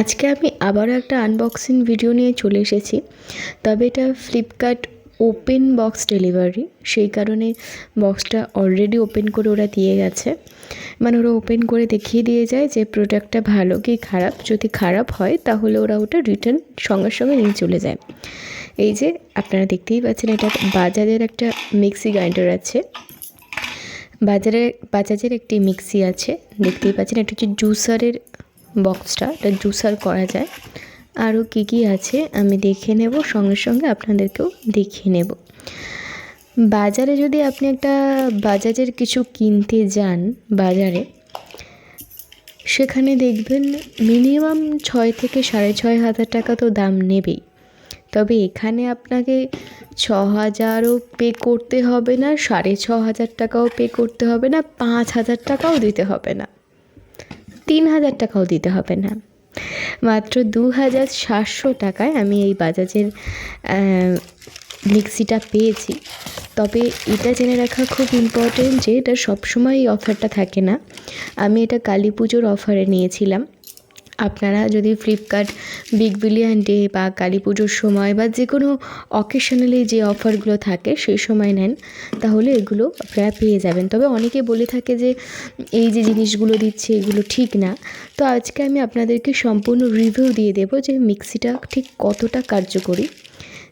আজকে আমি আবারও একটা আনবক্সিং ভিডিও নিয়ে চলে এসেছি। তবে এটা ফ্লিপকার্ট ওপেন বক্স ডেলিভারি সেই কারণে বক্সটা অলরেডি ওপেন করে ওরা দিয়ে গেছে। মানে ওরা ওপেন করে দেখিয়ে দিয়ে যায় যে প্রোডাক্টটা ভালো কি খারাপ। যদি খারাপ হয়, তাহলে ওরা ওটা রিটার্ন সঙ্গে সঙ্গে নিয়ে চলে যায়। এই যে, আপনারা দেখতেই পাচ্ছেন এটা বাজাজের একটা মিক্সি গ্রাইন্ডার আছে। বাজারে, বাজাজের একটি মিক্সি আছে। দেখতেই পাচ্ছেন এটা হচ্ছে জুসারের বক্সটা, এটা জুসার করা যায়। আরও কী কী আছে আমি দেখে নেব, সঙ্গে সঙ্গে আপনাদেরকেও দেখিয়ে নেব। বাজারে যদি আপনি একটা বাজাজের কিছু কিনতে যান বাজারে, সেখানে দেখবেন মিনিমাম ছয় থেকে সাড়ে ছয় হাজার টাকা তো দাম নেবেই। তবে এখানে আপনাকে ছ হাজারও পে করতে হবে না, সাড়ে ছ হাজার টাকাও পে করতে হবে না, পাঁচ হাজার টাকাও দিতে হবে না। তিন হাজার টাকাও দিতে হবে না। মাত্র দু হাজার সাতশো টাকায় আমি এই বাজাজের মিক্সিটা পেয়েছি। তবে এটা জেনে রাখা খুব ইম্পর্টেন্ট যে এটা সবসময় এই অফারটা থাকে না। আমি এটা কালী পুজোর অফারে নিয়েছিলাম। আপনারা যদি ফ্লিপকার্ট বিগ বিলিয়ন ডে বা কালী পুজোর সময় বা যে কোনো অকেশনালি যে অফারগুলো থাকে সেই সময় নেন, তাহলে এগুলো আপনারা পেয়ে যাবেন। তবে অনেকে বলে থাকে যে, এই যে জিনিসগুলো দিচ্ছে এগুলো ঠিক না। তো আজকে আমি আপনাদেরকে সম্পূর্ণ রিভিউ দিয়ে দেবো যে মিক্সিটা ঠিক কতটা কার্যকরী।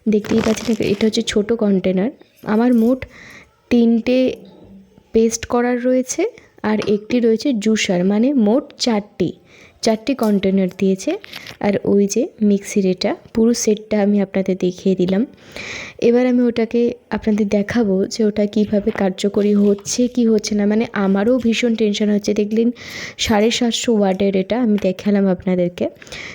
দেখতেই পাচ্ছেন এটা হচ্ছে ছোটো কন্টেনার আমার মোট তিনটে পেস্ট করার রয়েছে আর একটি রয়েছে জুসার মানে মোট চারটি। চারটি কন্টেনার দিয়েছে আর ওই যে মিক্সির এটা পুরো সেটটা আমি আপনাদের দেখিয়ে দিলাম। এবার আমি ওটাকে আপনাদের দেখাবো যে ওটা কীভাবে কার্যকরী হচ্ছে, কি হচ্ছে না। মানে আমারও ভীষণ টেনশন হচ্ছে। দেখলেন সাড়ে সাতশো ওয়ার্ডের এটা আমি দেখালাম আপনাদেরকে।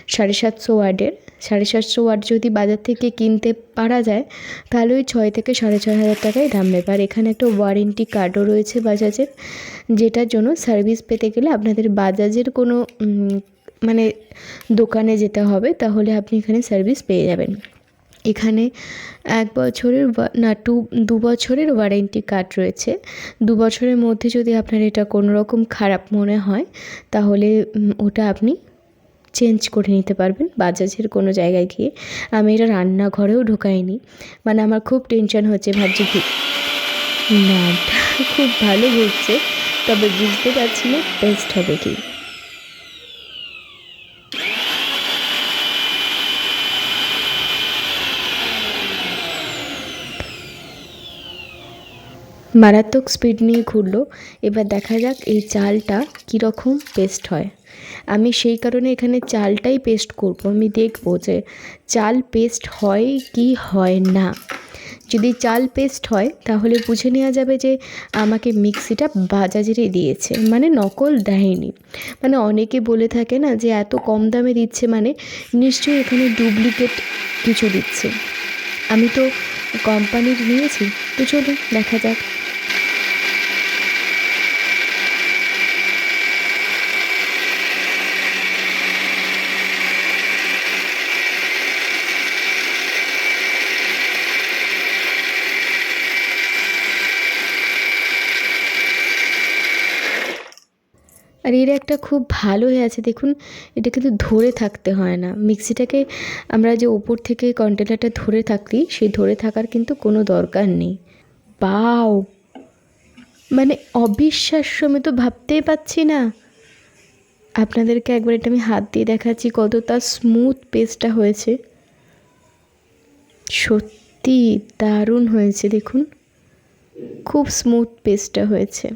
সাড়ে সাতশো ওয়ার্ডের সাড়ে সাতশো ওয়াট যদি বাজার থেকে কিনতে পারা যায়, তাহলে ওই ছয় থেকে সাড়ে ছয় হাজার টাকায় দাম নেবে আর এখানে একটা ওয়ারেন্টি কার্ডও রয়েছে বাজাজের, যেটার জন্য সার্ভিস পেতে গেলে আপনাদের বাজাজের কোনো মানে দোকানে যেতে হবে, তাহলে আপনি এখানে সার্ভিস পেয়ে যাবেন। এখানে এক বছরের না, টু, দু বছরের ওয়ারেন্টি কার্ড রয়েছে। দু বছরের মধ্যে যদি আপনার এটা কোনো রকম খারাপ মনে হয়, তাহলে ওটা আপনি চেঞ্জ করে নিতে পারবেন বাজাজের কোনো জায়গায় গিয়ে। আমি এটা রান্নাঘরেও ঢোকাইনি। মানে আমার খুব টেনশন হচ্ছে, ভাবছি কি? না, খুব ভালো ঘুরছে তবে বুঝতে পারছি না বেস্ট হবে কি? মারাত্মক স্পিড নিয়ে ঘুরলো। এবার দেখা যাক এই চালটা কীরকম পেস্ট হয়। আমি সেই কারণে এখানে চালটাই পেস্ট করব। আমি দেখব যে চাল পেস্ট হয় কি হয় না। যদি চাল পেস্ট হয়, তাহলে বুঝে নেওয়া যাবে যে আমাকে মিক্সিটা বাজাজেরই দিয়েছে। মানে নকল দেয়নি। মানে অনেকে বলে থাকে না যে এত কম দামে দিচ্ছে মানে নিশ্চয়ই এখানে ডুপ্লিকেট কিছু দিচ্ছে। আমি তো কোম্পানির নিয়েছি। তো চলুন, দেখা যাক। আর এর একটা খুব ভালো হয়ে আছে, দেখুন, এটা কিন্তু ধরে থাকতে হয় না। মিক্সিটাকে আমরা যে ওপর থেকে কন্টেনারটা ধরে থাকি সেই ধরে থাকার কিন্তু কোনো দরকার নেই। বাও! মানে অবিশ্বাস্য, আমি তো ভাবতেই পাচ্ছি না। আপনাদেরকে একবার এটা আমি হাত দিয়ে দেখাচ্ছি, কত তার স্মুথ পেস্টটা হয়েছে। সত্যি দারুণ হয়েছে, দেখুন। খুব স্মুথ পেস্টটা হয়েছে।